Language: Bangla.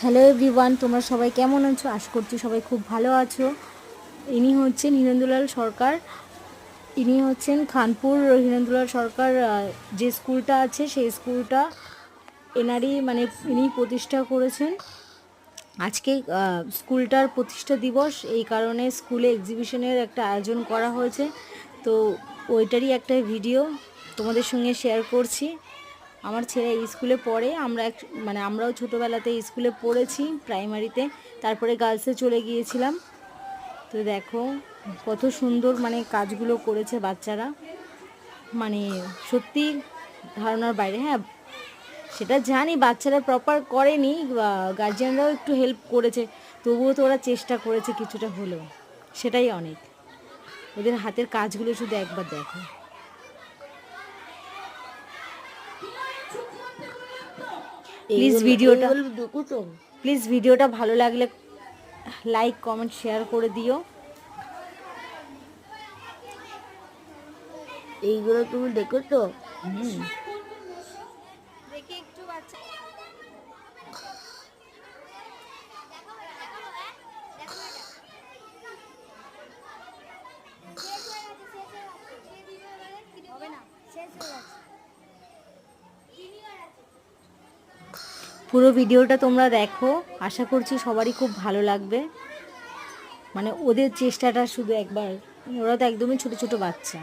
হ্যালো এভরিওয়ান তোমরা সবাই কেমন আছো? আশা করছি সবাই খুব ভালো আছো। ইনি হচ্ছেন হিরেন্দুলাল সরকার। ইনি হচ্ছেন খানপুর হিরেন্দুলাল সরকার যে স্কুলটা আছে, সেই স্কুলটা এনারই মানে ইনি প্রতিষ্ঠা করেছেন। আজকে স্কুলটার প্রতিষ্ঠা দিবস, এই কারণে স্কুলে এক্সিবিশনের একটা আয়োজন করা হয়েছে। তো ওইটারই একটা ভিডিও তোমাদের সঙ্গে শেয়ার করছি। আমার ছেলে স্কুলে পড়ে, আমরা এক মানে আমরাও ছোটোবেলাতে স্কুলে পড়েছি প্রাইমারিতে তারপরে গার্লসে চলে গিয়েছিলাম। তো দেখো কত সুন্দর মানে কাজগুলো করেছে বাচ্চারা। মানে সত্যি ধারণার বাইরে হ্যাঁ সেটা জানি বাচ্চারা প্রপার করেনি গার্জিয়ানরাও একটু হেল্প করেছে, তবুও তো ওরা চেষ্টা করেছে কিছুটা হলেও, সেটাই অনেক। ওদের হাতের কাজগুলো শুধু একবার দেখো। প্লিজ ভিডিওটা প্লিজ ভিডিওটা ভালো লাগলে লাইক কমেন্ট শেয়ার করে দিও এইগুলো তুমি দেখো দেখেছ হুম পুরো ভিডিওটা তোমরা দেখো। আশা করছি সবারই খুব ভালো লাগবে। মানে ওদের চেষ্টাটা শুধু একবার, ওরা তো একদমই ছোট ছোট বাচ্চা।